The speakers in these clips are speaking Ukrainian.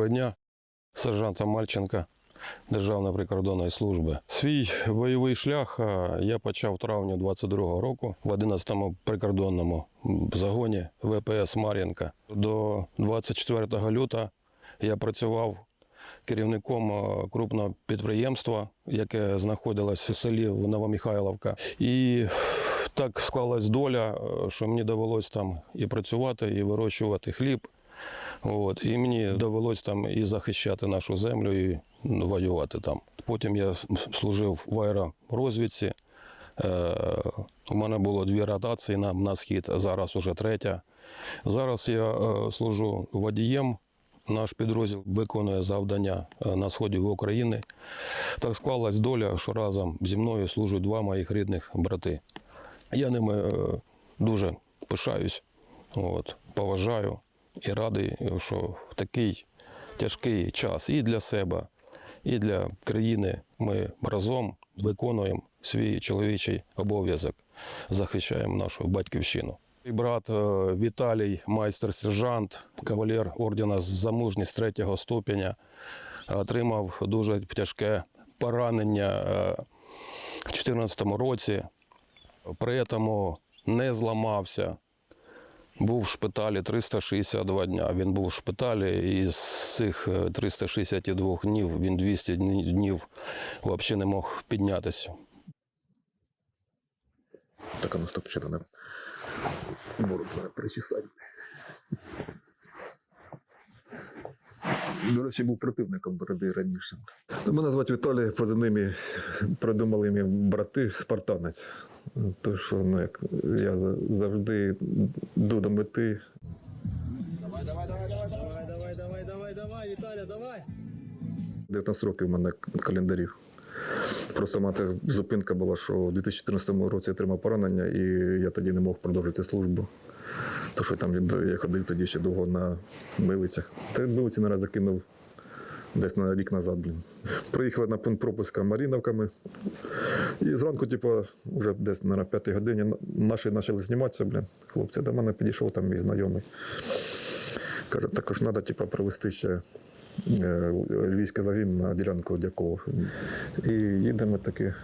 Доброго дня, сержанта Мальченка Державної прикордонної служби. Свій бойовий шлях я почав в травні 22-го року в 11-му прикордонному загоні ВПС Мар'їнка. До 24 лютого я працював керівником крупного підприємства, яке знаходилось у селі Новомихайловка. І так склалась доля, що мені довелось там і працювати, і вирощувати хліб. От, і мені довелось там і захищати нашу землю, і воювати там. Потім я служив в аеророзвідці. Е, у мене було дві ротації на, на схід, зараз уже третя. Зараз я е, служу водієм. Наш підрозділ виконує завдання е, на сході України. Так склалась доля, що разом зі мною служать два моїх рідних брати. Я ними е, дуже пишаюсь, от, поважаю і радий, що в такий тяжкий час і для себе, і для країни ми разом виконуємо свій чоловічий обов'язок, захищаємо нашу батьківщину. Мій брат е, Віталій, майстер-сержант, кавалер ордена за мужність третього ступеня, отримав дуже тяжке поранення е, в 2014 році. При цьому не зламався. Був в шпиталі 362 дня. Він був в шпиталі, і з цих е, 362 днів він 200 днів взагалі не мог піднятися. Так, ну стоп, ще треба бороду треба причесати. До речі, був противником бороди раніше. Мене звати Віталій, позивними придумали мені брати спартанець. То що ну, як я завжди йду до мети. Давай, давай, давай, давай, давай, давай, давай, давай, Віталя, давай. 19 років у мене календарів. Просто мати зупинка була, що у 2014 році я отримав поранення, і я тоді не мог продовжити службу. Тому що там я ходив тоді ще довго на милицях. Та милиці наразі кинув десь на рік назад, блін. Приїхали на пункт пропуска Маріновками. І зранку, типу, вже десь на п'ятій годині наші почали зніматися, блін. Хлопці до мене підійшов там мій знайомий. Каже, також треба типу, провести ще е, львівський загін на ділянку Дякова. І їдемо таки.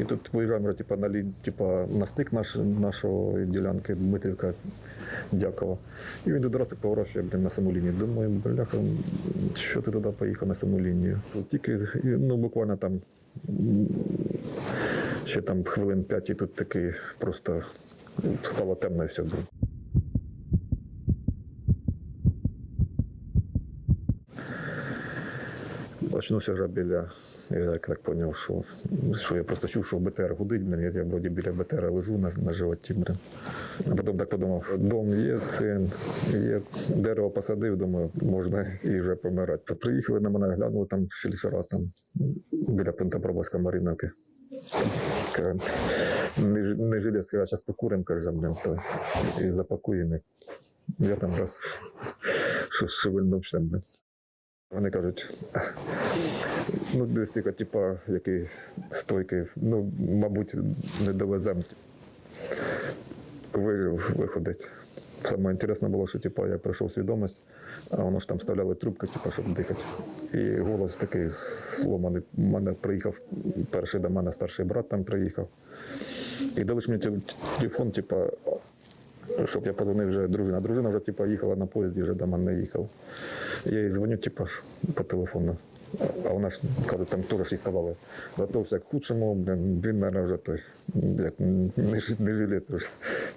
І тут виїжджаємо типу, на, типу, на стик наш, нашої ділянки Дмитрівка Дякова. І він одразу поворачує блін, на саму лінію. Думаю, бляха, що ти туди поїхав на саму лінію? Тільки ну, буквально там ще там хвилин п'ять, і тут таки просто стало темно і все. Блін. Очнувся вже біля, я як так зрозумів, що, що я просто чув, що БТР гудить, блін, я, вроді біля БТР лежу на, на животі, блін. А потім так подумав, дом є, син, є, дерево посадив, думаю, можна і вже помирати. Приїхали на мене, глянули там фельдшера там біля Пентапробовська Маріновки. Каже, Не, не жилі, сказав, зараз покуримо, каже, блін, то, і запакуємо. Я там раз шевельнувся. Вони кажуть, ну, десь типа, який стойкий, ну, мабуть, не довеземо. Вижив, виходить. Саме інтересне було, що типа, я прийшов свідомість, а воно ж там вставляли трубку, типа, щоб дихати. І голос такий сломаний. Мене приїхав перший до мене старший брат там приїхав. І дали ж мені теле- телефон, типа, щоб я позвонив вже дружина. Дружина вже типа, їхала на поїзді, вже до мене їхав. Я їй дзвоню, типа, ж, по телефону. А вона ж кажуть, там теж їй сказали, готовся к худшому, блін, він, мабуть, вже той, як не, не жилець.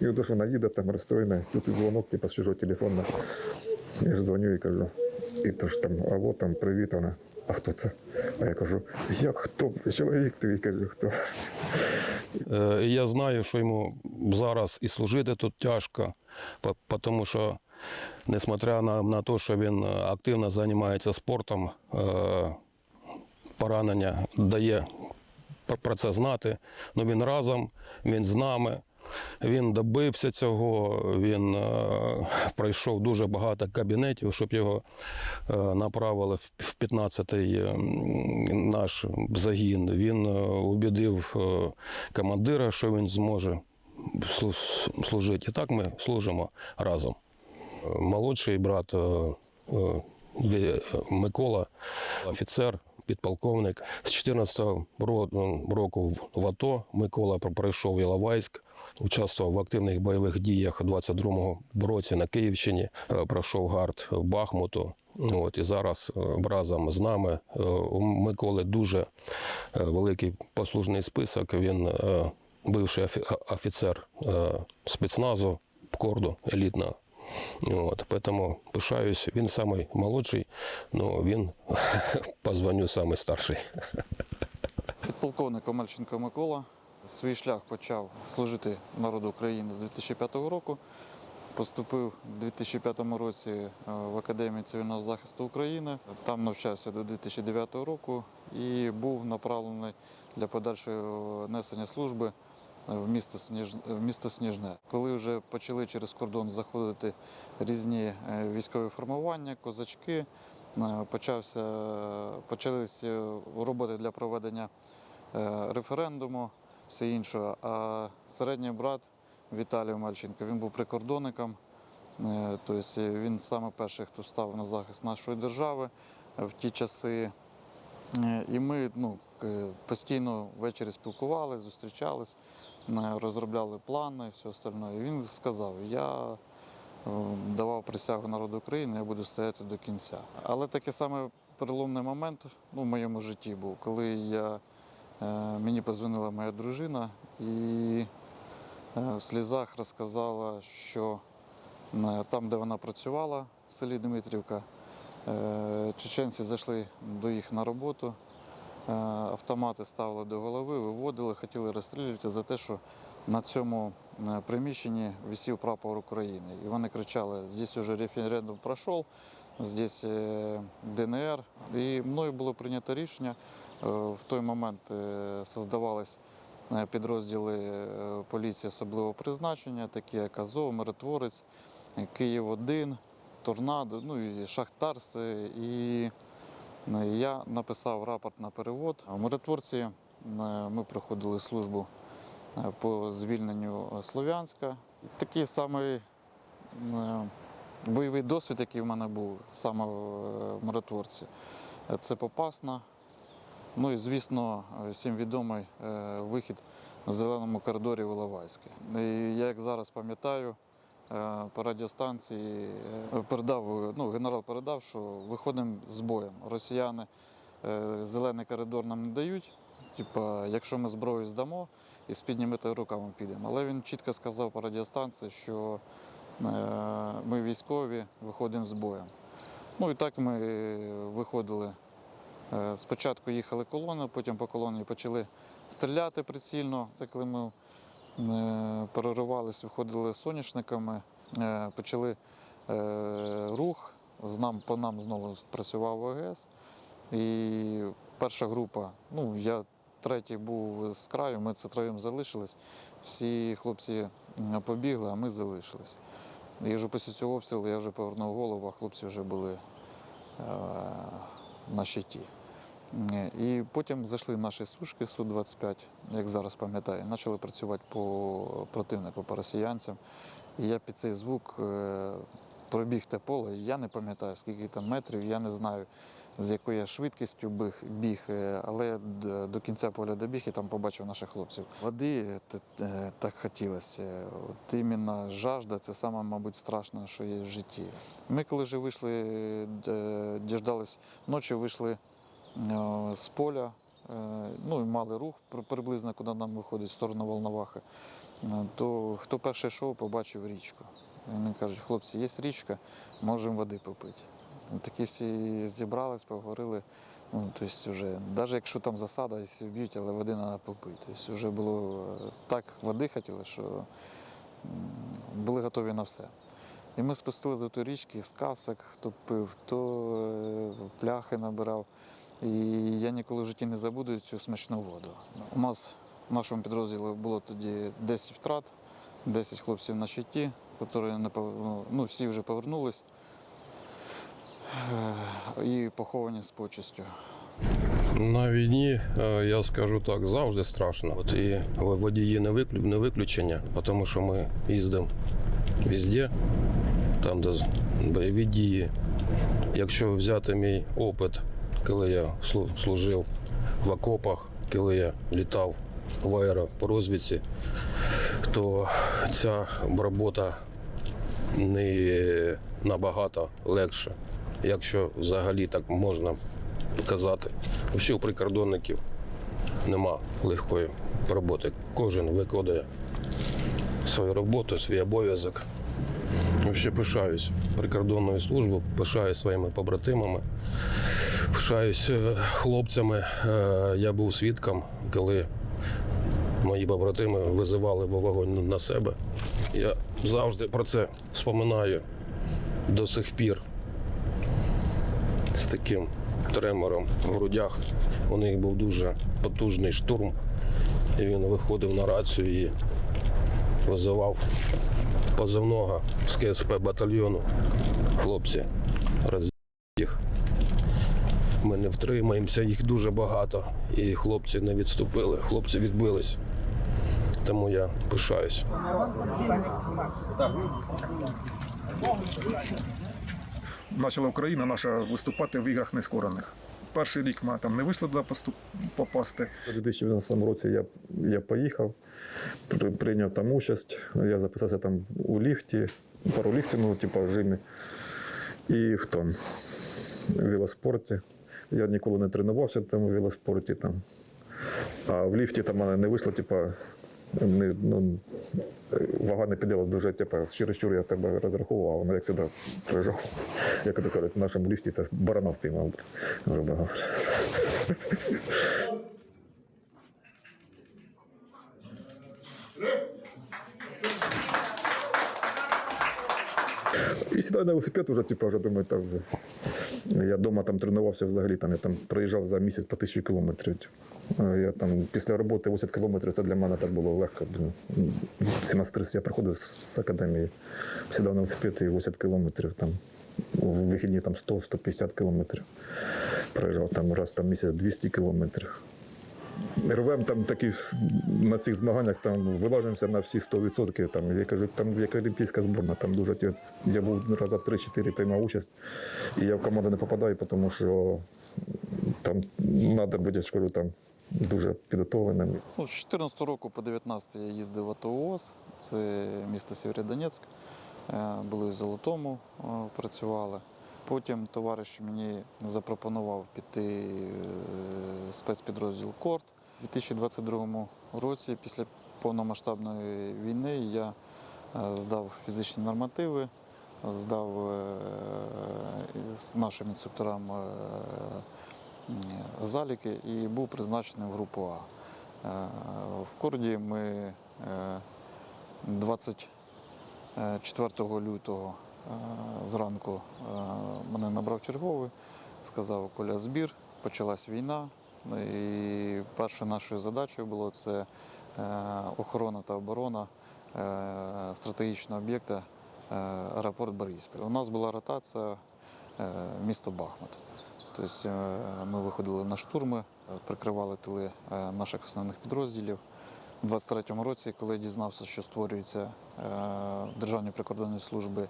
І от вона їде там розстроєна, тут і дзвонок, типа, з чужого телефону. Я ж дзвоню і кажу, і то ж там, алло, там, привіт, вона. А хто це? А я кажу, як хто? Чоловік твій кажу, хто? Е, і я знаю, що йому зараз і служити тут тяжко, тому що, несмотря на, на те, що він е, активно займається спортом, е, поранення дає про- це знати. але він разом, він з нами. Він добився цього, він е, пройшов дуже багато кабінетів, щоб його е, направили в в 15-й е, наш загін. Він убідив командира, що він зможе служити. І так ми служимо разом. Молодший брат Микола, офіцер, підполковник. З 14-го року в АТО Микола пройшов Іловайськ, участвував в активних бойових діях у 22-му році на Київщині, е, пройшов гард Бахмуту. От, і зараз е, разом з нами е, у Миколи дуже великий послужний список. Він бивший офіцер спецназу Корду елітного. От, поэтому пишаюсь. Він самий молодший, але він по званню самий старший. Підполковник Омельченко Микола свій шлях почав служити народу України з 2005 року. Поступив у 2005 році е, в Академію цивільного захисту України. Там навчався до 2009 року і був направлений для подальшого несення служби в місто, Сніж... в місто Сніжне. Коли вже почали через кордон заходити різні е, військові формування, козачки, е, почався, почалися роботи для проведення е, референдуму, все інше. А середній брат Віталій Мальченко, він був прикордонником. Е, Тобто він саме перший, хто став на захист нашої держави в ті часи. Е, І ми ну, е, постійно ввечері спілкувалися, зустрічались, розробляли плани і все остальне. І він сказав: я давав присягу народу України, я буду стояти до кінця. Але такий саме переломний момент ну, в моєму житті був, коли я, мені позвонила моя дружина і е, в слізах розказала, що е, там, де вона працювала, в селі Дмитрівка, е, чеченці зайшли до їх на роботу, е, автомати ставили до голови, виводили, хотіли розстрілювати за те, що на цьому е, приміщенні висів прапор України. І вони кричали: здесь уже референдум пройшов, здесь е, ДНР. І мною було прийнято рішення. Е, В той момент е, создавались е, підрозділи поліції особливого призначення, такі як Азов, Миротворець, е, Київ-1, Торнадо, ну і Шахтарс. І я написав рапорт на перевод. В Миротворці ми проходили службу по звільненню Слов'янська. Такий самий бойовий досвід, який в мене був саме в миротворці, це Попасна. Ну і звісно, всім відомий е, вихід в зеленому коридорі в Іловайське. І я як зараз пам'ятаю, е, по радіостанції е, передав, ну, генерал передав, що виходимо з боєм. Росіяни зелений коридор нам не дають. Типа, якщо ми зброю здамо і з піднімити руками підемо. Але він чітко сказав по радіостанції, що ми військові виходимо з боєм. Ну і так ми виходили. Е, Спочатку їхали колони, потім по колоні почали стріляти прицільно. Це коли ми е, переривались, виходили соняшниками, е, почали рух. По нам знову працював ОГС. І перша група, ну я третій був з краю, ми це троєм залишились. Всі хлопці побігли, а ми залишились. І вже після цього обстрілу я вже повернув голову, а хлопці вже були на щиті. І потім зайшли наші сушки Су-25, як зараз пам'ятаю, почали працювати по противнику, по росіянцям. І я під цей звук е, пробіг те поле. Я не пам'ятаю, скільки там метрів, я не знаю, з якою я швидкістю біг, біг е, але до кінця поля добіг і там побачив наших хлопців. Води е, так хотілося. От іменно жажда це саме, мабуть, страшне, що є в житті. Ми, коли вже вийшли, діждались ночі, вийшли е, з поля. е, Ну і мали рух приблизно, куди нам виходить в сторону Волновахи. Е, То хто перший йшов, побачив річку. Вони кажуть, хлопці, є річка, можемо води попити. Такі всі зібрались, поговорили. Ну, тобто вже, навіть якщо там засада, якщо вб'ють, але води треба попити. Тобто вже було е, так води хотіли, що були готові на все. І ми спустили за ту річки з касок, хто пив, хто е, пляхи набирав. І я ніколи в житті не забуду цю смачну воду. У нас в нашому підрозділі було тоді 10 втрат, 10 хлопців на щиті, які ну, ну, всі вже повернулись і поховані з почестю. На війні, е, я скажу так, завжди страшно. От і водії не не виключення, тому що ми їздимо везде, там, де бойові дії. Якщо взяти мій опит, коли я служив в окопах, коли я літав в аеропорозвідці, то ця робота не набагато легше, якщо взагалі так можна казати. Взагалі у прикордонників нема легкої роботи. Кожен виконує свою роботу, свій обов'язок. Взагалі пишаюсь прикордонною службою, пишаюсь своїми побратимами, пишаюсь е, хлопцями. Е, Я був свідком, коли мої побратими визивали вогонь на себе. Я завжди про це споминаю до сих пір таким тремором в грудях. У них був дуже потужний штурм, і він виходив на рацію і визивав позивного з КСП батальйону. Хлопці, роз їх. Ми не втримаємося, їх дуже багато. І хлопці не відступили, хлопці відбились. Тому я пишаюсь. Почала Україна наша виступати в іграх нескорених. Перший рік ми там не вийшли туди поступ- попасти. У 2012 році я, я поїхав, при- прийняв там участь. Я записався там у ліфті, пару ліфтів, ну, типу, в жимі. І в тому в велоспорті. Я ніколи не тренувався там у велоспорті. Там. А в ліфті там мене не вийшло, типу, не, ну, вага не підняла дуже, типу, чересчур я тебе розраховував, а воно як завжди приїжджав. Як то кажуть, в нашому ліфті це грубо говоря. І сідаю на велосипед, вже, типу, вже думаю, так вже. Я вдома там тренувався взагалі, там, я там проїжджав за місяць по тисячу кілометрів. Е, Я там після роботи 80 кілометрів це для мене так було легко. блін. 17.30 я приходив з академії, сідав на велосипед і 80 кілометрів там. У вихідні там 100-150 кілометрів. Проїжджав там раз там місяць 200 кілометрів. Рвем там такі на цих змаганнях там вилажуємося на всі 100%. Там, я кажу, там як олімпійська зборна, там дуже я був раза 3-4 приймав участь, і я в команду не попадаю, тому що там треба бути, я кажу, там дуже підготовленим. Ну, з 14 року по 19 я їздив в АТО ООС, це місто Сєвєродонецьк. Е, Були в Золотому, е, працювали. Потім товариш мені запропонував піти е, в спецпідрозділ Корт. У 2022 році, після повномасштабної війни, я е, здав фізичні нормативи, здав е, нашим інструкторам е, заліки і був призначений в групу А. Е, В Корді ми е, 24 лютого е, зранку е, мене набрав черговий, сказав Коля збір, почалась війна. І першою нашою задачею було це е, охорона та оборона е, стратегічного об'єкта аеропорт Бориспіль. У нас була ротація місто Бахмут. Тобто ми виходили на штурми, прикривали тили наших основних підрозділів. У 23-му році, коли я дізнався, що створюється Державні прикордонні служби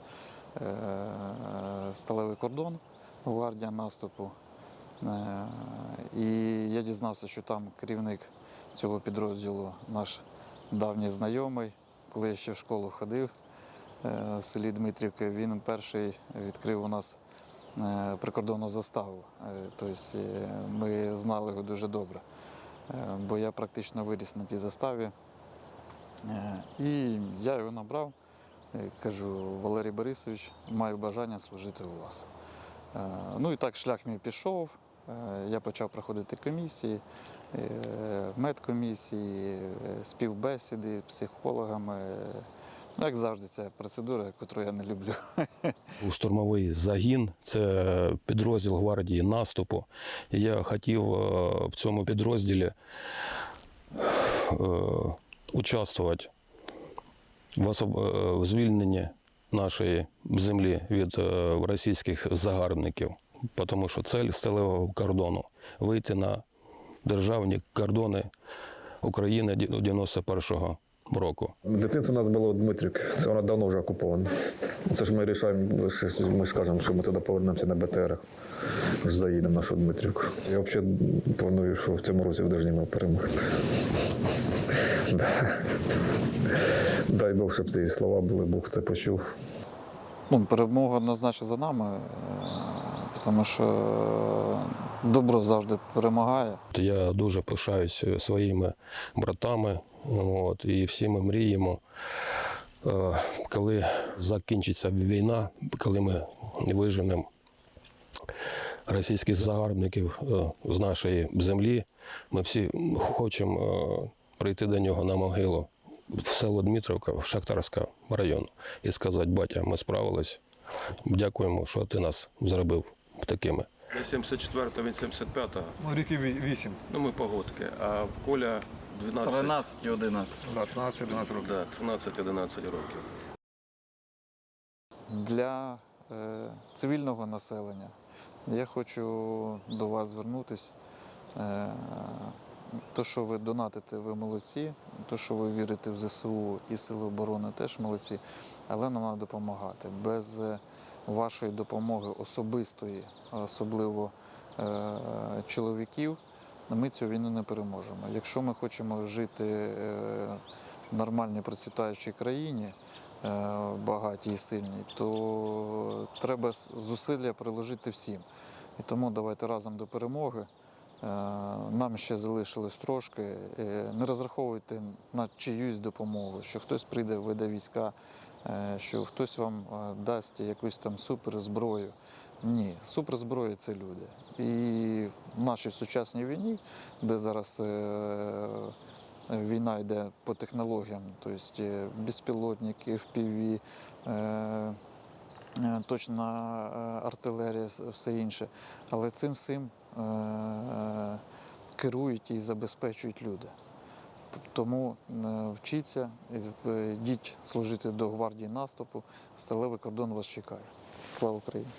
сталевий кордон, гвардія наступу. Е, І я дізнався, що там керівник цього підрозділу наш давній знайомий, коли я ще в школу ходив е, в селі Дмитрівки, він перший відкрив у нас е, прикордонну заставу. Е, Тобто е, ми знали його дуже добре. Е, бо я практично виріс на тій заставі. Е, І я його набрав, е, кажу, Валерій Борисович, маю бажання служити у вас. Е, Ну і так шлях мій пішов. Е, Я почав проходити комісії, е, медкомісії, е, співбесіди з психологами. Ну, Як завжди, це процедура, яку я не люблю. У штурмовий загін це підрозділ гвардії наступу. Я хотів е, в цьому підрозділі е, участвувати в, е, звільненні нашої землі від е, російських загарбників, тому що цель сталевого кордону вийти на державні кордони України 91-го року. Дитинство у нас було Дмитрик, це вона давно вже окупована. Це ж ми рішаємо, ми ж кажемо, що ми туди повернемося на БТР. Заїдемо нашу Дмитрівку. Я взагалі планую, що в цьому році в Держні перемогти. Да. Дай Бог, щоб ці слова були, Бог це почув. Ну, перемога однозначно за нами, е, тому що е, добро завжди перемагає. Я дуже пишаюсь своїми братами. От, і всі ми мріємо, е, коли закінчиться війна, коли ми виженемо російських загарбників е, з нашої землі, ми всі хочемо е, прийти до нього на могилу в село Дмитровка, Шахтарська район, і сказати, батя, ми справились. Дякуємо, що ти нас зробив такими. 74-го, він 75-го. Ну, ріки вісім, Ну, ми погодки. А Коля 12, 13 і 11. 13 11 років. да, 13-11 років. Для е, цивільного населення я хочу до вас звернутися. Е, то, що ви донатите, ви молодці. То, що ви вірите в ЗСУ і Сили оборони, теж молодці. Але нам треба допомагати. Без е, вашої допомоги особистої, особливо е, чоловіків, ми цю війну не переможемо. Якщо ми хочемо жити е, в нормальній процвітаючій країні, багатій і сильній, то треба зусилля приложити всім. І тому давайте разом до перемоги. Е, Нам ще залишилось трошки. Е, Не розраховуйте на чиюсь допомогу, що хтось прийде, веде війська, е, що хтось вам дасть якусь там суперзброю. Ні, суперзброя це люди. І в нашій сучасній війні, де зараз війна йде по технологіям, тобто безпілотники, FPV, точна артилерія, все інше. Але цим всім керують і забезпечують люди. Тому е, вчіться, е, йдіть служити до гвардії наступу, сталевий кордон вас чекає. Слава Україні!